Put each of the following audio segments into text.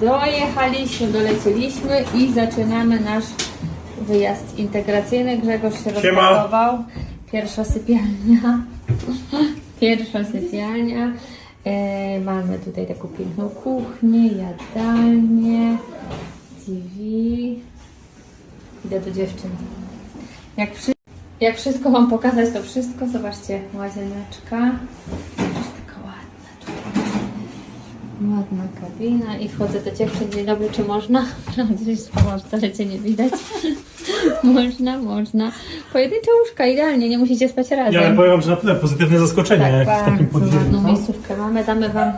Dojechaliśmy, dolecieliśmy i zaczynamy nasz wyjazd integracyjny. Grzegorz się Siema. rozpakował. Pierwsza sypialnia. Pierwsza sypialnia. E, mamy tutaj taką piękną kuchnię, jadalnię, TV. Idę do dziewczyn. Jak, wszy- jak wszystko Wam pokazać, to wszystko. Zobaczcie, łazieneczka. Jest taka ładna tutaj. Ładna kabina i wchodzę do dziewczyn. Dzień dobry, czy można? Może wcale Cię nie widać. można, można. Pojedyncze łóżka, idealnie, nie musicie spać razem. Ja ale powiem wam, że naprawdę pozytywne zaskoczenie tak, w takim bardzo podziemie. ładną no. miejscówkę mamy, damy Wam...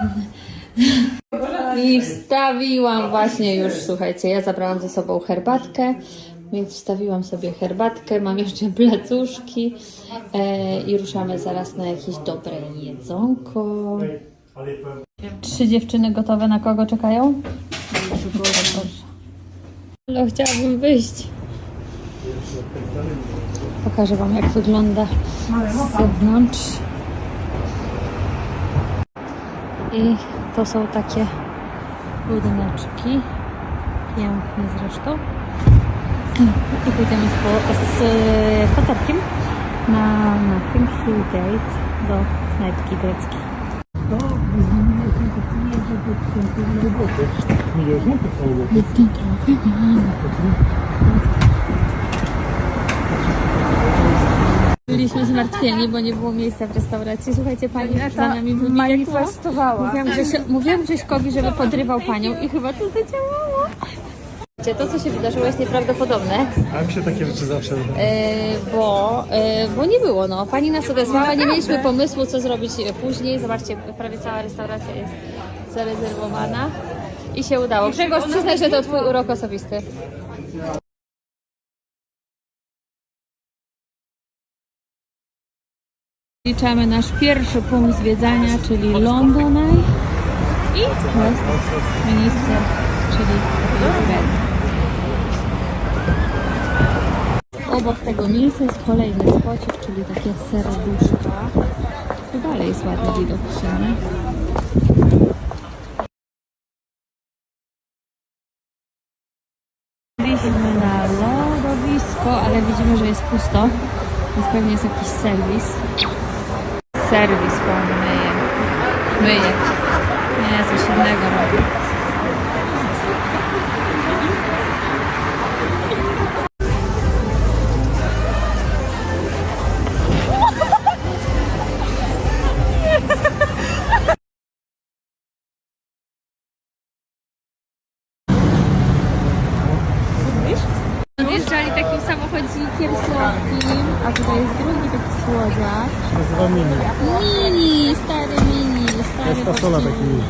I wstawiłam właśnie już, słuchajcie, ja zabrałam ze sobą herbatkę, więc wstawiłam sobie herbatkę, mam jeszcze placuszki e, i ruszamy zaraz na jakieś dobre jedzonko. Trzy dziewczyny gotowe na kogo czekają? Ale chciałabym wyjść. Pokażę Wam jak wygląda z zewnątrz. I to są takie budyneczki. Piękne zresztą. I pójdziemy z, z paterkiem na Nothing Hill Gate do knajpki greckiej. Byliśmy zmartwieni, bo nie było miejsca w restauracji. Słuchajcie, pani za nami manifestowała. Mówiłam, Grzesie, mówiłam Grześkowi, żeby podrywał panią i chyba to zadziałało. To, co się wydarzyło, jest nieprawdopodobne, A mi się takie rzeczy zawsze e, bo, e, bo nie było. No. Pani nas odesłała, nie mieliśmy pomysłu, co zrobić później. Zobaczcie, prawie cała restauracja jest zarezerwowana i się udało. Grzegorz, przyznaj, że to twój urok osobisty. Liczamy nasz pierwszy punkt zwiedzania, czyli London Eye i Westminster, czyli Obok tego miejsca jest kolejny spocik, czyli takie serduszka. Tu dalej jest ładny widok sumie. Byliśmy na lodowisko, ale widzimy, że jest pusto, więc pewnie jest jakiś serwis. Serwis pan myje. Myje. Nie, coś innego robi. Samochodzikiem słodkim, a tutaj jest drugi taki słodziak. nazywa mini. Mini, stary mini, stary Jest fasola taki mini.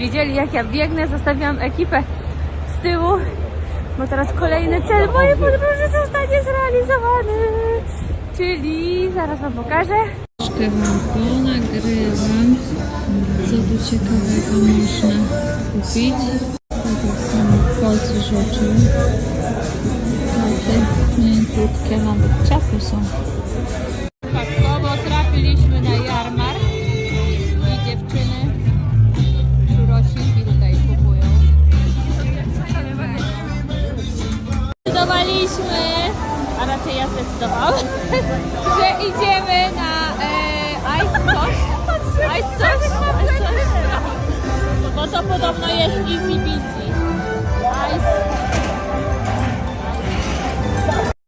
Widzieli jak ja biegnę, zostawiłam ekipę z tyłu, bo teraz kolejny cel mojej podróży zostanie zrealizowany. Czyli zaraz wam pokażę. Troszkę wam ponagrywam, co tu ciekawego można kupić. Tak samo kozy rzeczy. Takie mięciutkie, nawet czapy są. Przypadkowo trafiliśmy na jarmark i dziewczyny szurociki tutaj kupują. Zdecydowaliśmy, a raczej ja zdecydowałam, że idziemy na e, a coś? A coś? Bo to podobno jest easy peasy. A